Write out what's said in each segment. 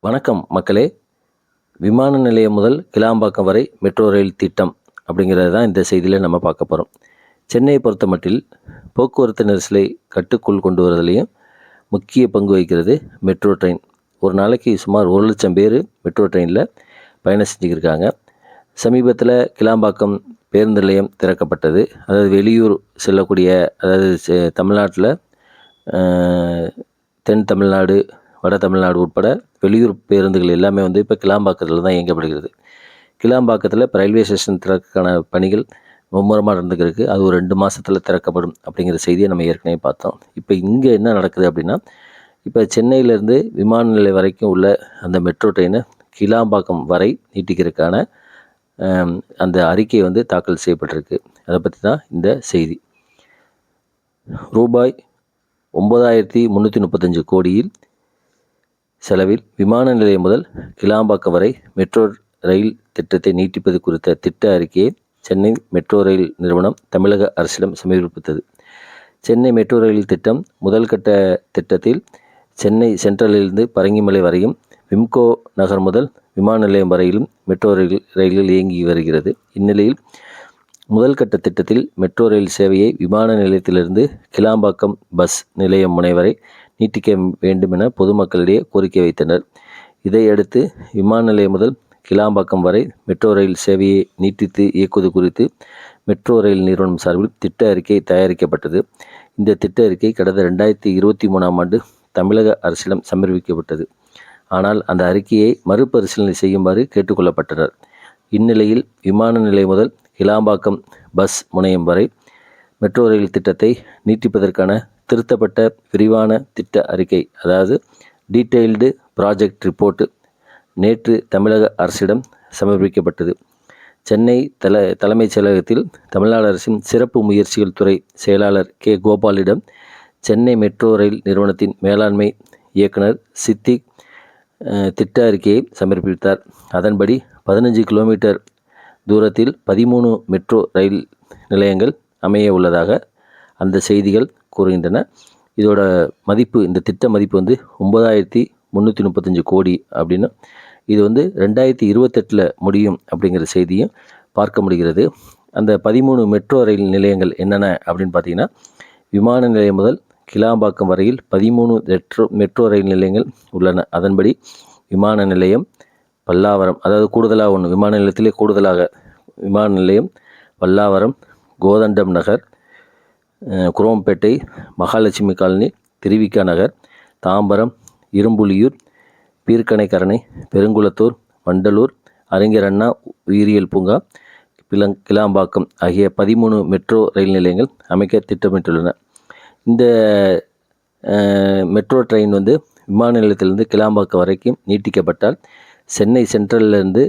வணக்கம் மக்களே. விமான நிலையம் முதல் கிளாம்பாக்கம் வரை மெட்ரோ ரயில் திட்டம் அப்படிங்கிறது தான் இந்த செய்தியில் நம்ம பார்க்க போகிறோம் சென்னையை பொறுத்த மட்டில் போக்குவரத்து நெரிசலை கட்டுக்குள் கொண்டு வரதுலேயும் முக்கிய பங்கு வகிக்கிறது மெட்ரோ ட்ரெயின். ஒரு நாளைக்கு சுமார் ஒரு லட்சம் பேர் மெட்ரோ ட்ரெயினில் பயணம் செஞ்சுக்கிருக்காங்க. சமீபத்தில் கிளாம்பாக்கம் பேருந்து நிலையம் திறக்கப்பட்டது. அதாவது வெளியூர் செல்லக்கூடிய அதாவது செ- தமிழ்நாட்டில் தென் தமிழ்நாடு வட தமிழ்நாடு உட்பட வெளியூர் பேருந்துகள் எல்லாமே வந்து இப்போ கிளாம்பாக்கத்தில் தான் இயங்கப்படுகிறது. கிளாம்பாக்கத்தில் இப்போ ரயில்வே ஸ்டேஷன் திறக்கான பணிகள் மும்முரமாக நடந்துக்கிருக்கு அது ஒரு ரெண்டு மாதத்தில் திறக்கப்படும் அப்படிங்கிற செய்தியை நம்ம ஏற்கனவே பார்த்தோம். இப்போ இங்கே என்ன நடக்குது அப்படின்னா இப்போ சென்னையிலேருந்து விமான நிலையம் வரைக்கும் உள்ள அந்த மெட்ரோ ட்ரெயினை கிளாம்பாக்கம் வரை நீட்டிக்கிறதுக்கான அந்த அறிக்கை வந்து தாக்கல் செய்யப்பட்டிருக்கு. அதை பற்றி தான் இந்த செய்தி. ரூபாய் ஒம்பதாயிரத்தி முந்நூற்றி முப்பத்தஞ்சு கோடியில் செலவில் விமான நிலையம் முதல் கிளாம்பாக்கம் வரை மெட்ரோ ரயில் திட்டத்தை நீட்டிப்பது குறித்த திட்ட அறிக்கையை சென்னை மெட்ரோ ரயில் நிறுவனம் தமிழக அரசிடம் சமர்ப்பித்தது. சென்னை மெட்ரோ ரயில் திட்டம் முதல் கட்ட திட்டத்தில் சென்னை சென்ட்ரலிலிருந்து பரங்கிமலை வரையும் விம்கோ நகர் முதல் விமான நிலையம் வரையிலும் மெட்ரோ ரயில் ரயில்கள் இயங்கி வருகிறது. இந்நிலையில் முதல் கட்ட திட்டத்தில் மெட்ரோ ரயில் சேவையை விமான நிலையத்திலிருந்து கிளாம்பாக்கம் பஸ் நிலையம் முனை வரை நீட்டிக்க வேண்டும் என பொதுமக்களிடையே கோரிக்கை வைத்தனர். இதையடுத்து விமான நிலையம் முதல் கிளாம்பாக்கம் வரை மெட்ரோ ரயில் சேவையை நீட்டித்து இயக்குவது குறித்து மெட்ரோ ரயில் நிறுவனம் சார்பில் திட்ட அறிக்கை தயாரிக்கப்பட்டது. இந்த திட்ட அறிக்கை கடந்த ரெண்டாயிரத்தி இருபத்தி மூணாம் ஆண்டு தமிழக அரசிடம் சமர்ப்பிக்கப்பட்டது. ஆனால் அந்த அறிக்கையை மறுபரிசீலனை செய்யுமாறு கேட்டுக்கொள்ளப்பட்டனர். இந்நிலையில் விமான நிலையம் முதல் கிளாம்பாக்கம் பஸ் முனையம் வரை மெட்ரோ ரயில் திட்டத்தை நீட்டிப்பதற்கான திருத்தப்பட்ட விரிவான திட்ட அறிக்கை அதாவது டீட்டெயில்டு ப்ராஜெக்ட் ரிப்போர்ட் நேற்று தமிழக அரசிடம் சமர்ப்பிக்கப்பட்டது. சென்னை தல தலைமைச் செயலகத்தில் தமிழ்நாடு அரசின் சிறப்பு முயற்சிகள் துறை செயலாளர் கே. கோபாலிடம் சென்னை மெட்ரோ ரயில் நிறுவனத்தின் மேலாண்மை இயக்குனர் சித்திக் திட்ட அறிக்கையை சமர்ப்பித்தார். அதன்படி பதினஞ்சு கிலோமீட்டர் தூரத்தில் பதிமூணு மெட்ரோ ரயில் நிலையங்கள் அமைய உள்ளதாக அந்த செய்திகள் கூறுகின்றன. இதோட மதிப்பு இந்த திட்ட மதிப்பு வந்து ஒன்பதாயிரத்தி முந்நூற்றி முப்பத்தஞ்சு கோடி அப்படின்னு. இது வந்து ரெண்டாயிரத்தி இருபத்தெட்டில் முடியும் அப்படிங்கிற செய்தியும் பார்க்க முடிகிறது. அந்த பதிமூணு மெட்ரோ ரயில் நிலையங்கள் என்னென்ன அப்படின்னு பார்த்தீங்கன்னா விமான நிலையம் முதல் கிளாம்பாக்கம் வரையில் பதிமூணு மெட்ரோ மெட்ரோ ரயில் நிலையங்கள் உள்ளன. அதன்படி விமான நிலையம் பல்லாவரம் அதாவது கூடுதலாக ஒன்று விமான நிலையத்திலே கூடுதலாக விமான நிலையம் பல்லாவரம் கோதண்டம் நகர் குரோம்பேட்டை மகாலட்சுமி காலனி திருவிக்கா நகர் தாம்பரம் இரும்புலியூர் பீர்க்கணைக்கரணை பெருங்குளத்தூர் வண்டலூர் அறிஞர் அண்ணா உயிரியல் பூங்கா பிலங் கிளாம்பாக்கம் ஆகிய பதிமூணு மெட்ரோ ரயில் நிலையங்கள் அமைக்க திட்டமிட்டுள்ளன. இந்த மெட்ரோ ட்ரெயின் வந்து விமான நிலையத்திலிருந்து கிளாம்பாக்கம் வரைக்கும் நீட்டிக்கப்பட்டால் சென்னை சென்ட்ரல்லேருந்து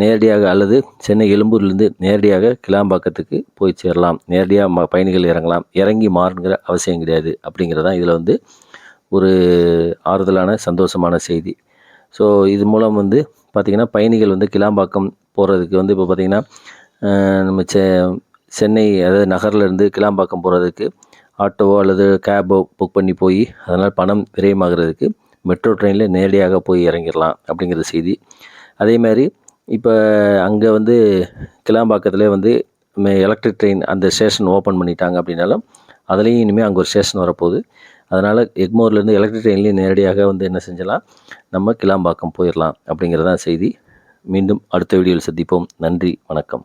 நேரடியாக அல்லது சென்னை எழும்பூர்லேருந்து நேரடியாக கிளாம்பாக்கத்துக்கு போய் சேரலாம். நேரடியாக ம பயணிகள் இறங்கலாம். இறங்கி மாறுங்கிற அவசியம் கிடையாது அப்படிங்கிறதான் இதில் வந்து ஒரு ஆறுதலான சந்தோஷமான செய்தி. ஸோ இது மூலம் வந்து பார்த்திங்கன்னா பயணிகள் வந்து கிளாம்பாக்கம் போகிறதுக்கு வந்து இப்போ பார்த்திங்கன்னா நம்ம செ சென்னை அதாவது நகர்லேருந்து கிளாம்பாக்கம் போகிறதுக்கு ஆட்டோவோ அல்லது கேபோ புக் பண்ணி போய் அதனால் பணம் விரயமாகிறதுக்கு மெட்ரோ ட்ரெயினில் நேரடியாக போய் இறங்கிடலாம் அப்படிங்கிற செய்தி. அதே மாதிரி இப்போ அங்கே வந்து கிளாம்பாக்கத்துலேயே வந்து எலக்ட்ரிக் ட்ரெயின் அந்த ஸ்டேஷன் ஓப்பன் பண்ணிட்டாங்க அப்படின்னாலும் அதுலேயும் இனிமேல் அங்கே ஒரு ஸ்டேஷன் வரப்போகுது. அதனால் எக்மோர்லேருந்து எலக்ட்ரிக் ட்ரெயின்லேயும் நேரடியாக வந்து என்ன செஞ்சலாம்? நம்ம கிளாம்பாக்கம் போயிடலாம் அப்படிங்கிறதான் செய்தி. மீண்டும் அடுத்த வீடியோவில் சந்திப்போம். நன்றி வணக்கம்.